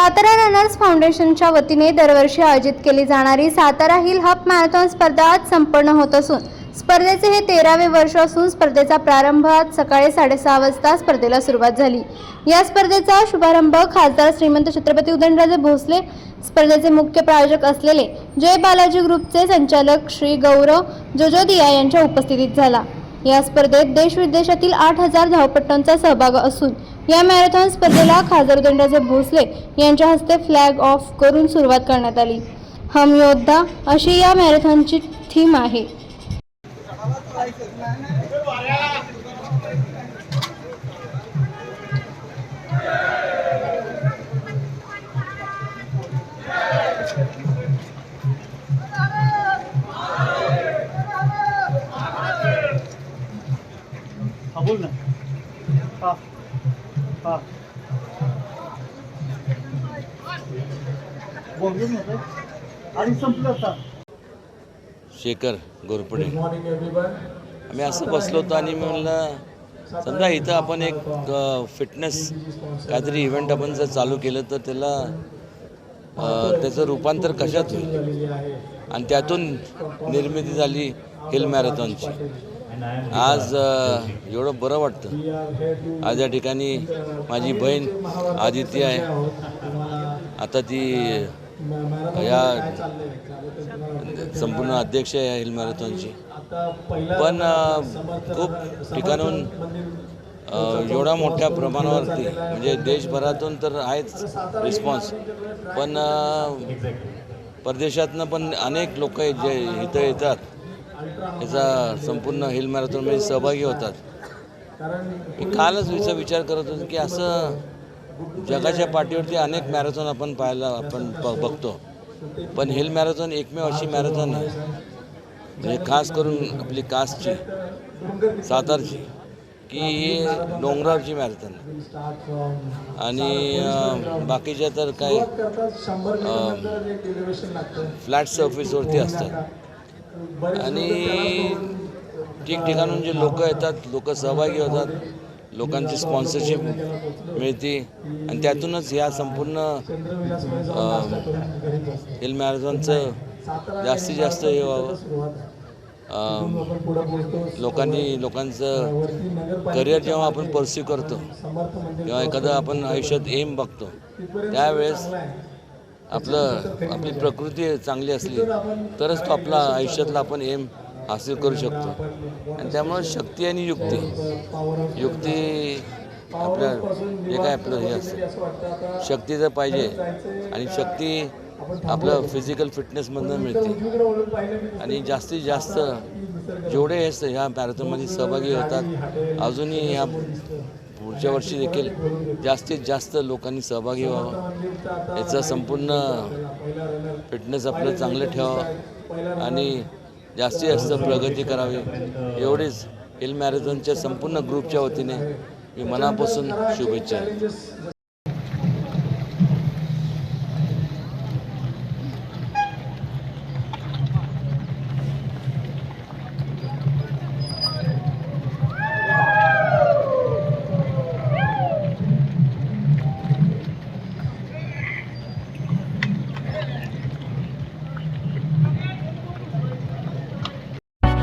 Satara runners फाउंडेशनच्या वतीने दरवर्षी आयोजित केली जाणारी सातारा हिल हाफ मॅरेथॉन स्पर्धा आज संपन्न होत असून स्पर्धेचे हे तेरावे वर्ष असून स्पर्धेचा प्रारंभ आज सकाळी साडेसहा वाजता स्पर्धेला सुरुवात झाली. या स्पर्धेचा शुभारंभ खासदार श्रीमंत छत्रपती उदयनराजे भोसले स्पर्धेचे मुख्य प्रायोजक असलेले जय बालाजी ग्रुपचे संचालक श्री गौरव जोजोदिया यांच्या उपस्थितीत झाला. या स्पर्धेत देश विदेशातील आठ हजार धावपट्टांचा सहभाग असून या मॅरेथॉन स्पर्धेला खासदार दंडाचे भोसले यांच्या हस्ते फ्लॅग ऑफ करून सुरुवात करण्यात आली. हम योद्धा अशी या मॅरेथॉनची थीम आहे. बोल ना. शेखर गोरपडे. आम्ही असं बसलो होतो आणि मी म्हणलं समजा इथं आपण एक फिटनेस काहीतरी इव्हेंट आपण जर चालू केलं तर त्याला त्याचं रूपांतर कशात होईल? आणि त्यातून निर्मिती झाली हिल मॅरेथॉनची. आज एवढं बरं वाटतं. आज या ठिकाणी माझी बहीण आदिती आहे. आता ती या संपूर्ण अध्यक्ष आहे हिल मॅरेथॉनची. पण खूप ठिकाणून एवढ्या मोठ्या प्रमाणावरती म्हणजे देशभरातून तर आहेच रिस्पॉन्स पण परदेशातनं पण अनेक लोक जे इथं येतात याचा संपूर्ण हिल मॅरेथॉनमध्ये सहभागी होतात. मी कालच विचा विचार करत होतो की असं जगाच्या पाठीवरती अनेक मॅरेथॉन आपण पाहायला आपण ब बघतो. पण हिल मॅरेथॉन एकमेव अशी मॅरेथॉन आहे. म्हणजे खास करून आपली कास्टची सातारची की ही डोंगरावरची मॅरेथॉन आहे. आणि बाकीच्या तर काय फ्लॅट सर्फिसवरती असतात. आणि ठिकठिकाणून जे लोक येतात लोक सहभागी होतात लोकांची स्पॉन्सरशिप मिळते आणि त्यातूनच ह्या संपूर्ण हिल मॅरेथॉनचं जास्तीत जास्त हे व्हावं. लोकांनी लोकांचं करिअर जेव्हा आपण परस्यू करतो किंवा एखादं आपण आयुष्यात एम बघतो त्यावेळेस आपलं आपली प्रकृती चांगली असली तरच तो आपला आयुष्यातला आपण एम हासिल करू शकतो. आणि त्यामुळं शक्ती आणि युक्ती. युक्ती आपल्या जे काय आपलं हे असतं. शक्ती जर पाहिजे. आणि शक्ती आपलं फिजिकल फिटनेसमधनं मिळते. आणि जास्तीत जास्त जेवढे असतं ह्या मॅरेथॉनमध्ये सहभागी होतात अजूनही ह्या पुढच्या वर्षी देखील जास्तीत जास्त लोकांनी सहभागी व्हावं. याचा संपूर्ण फिटनेस आपलं चांगलं ठेवावं आणि जास्तीत जास्त प्रगती करावी. एवढीच हिल मॅरेथॉनच्या संपूर्ण ग्रुपच्या वतीने मी मनापासून शुभेच्छा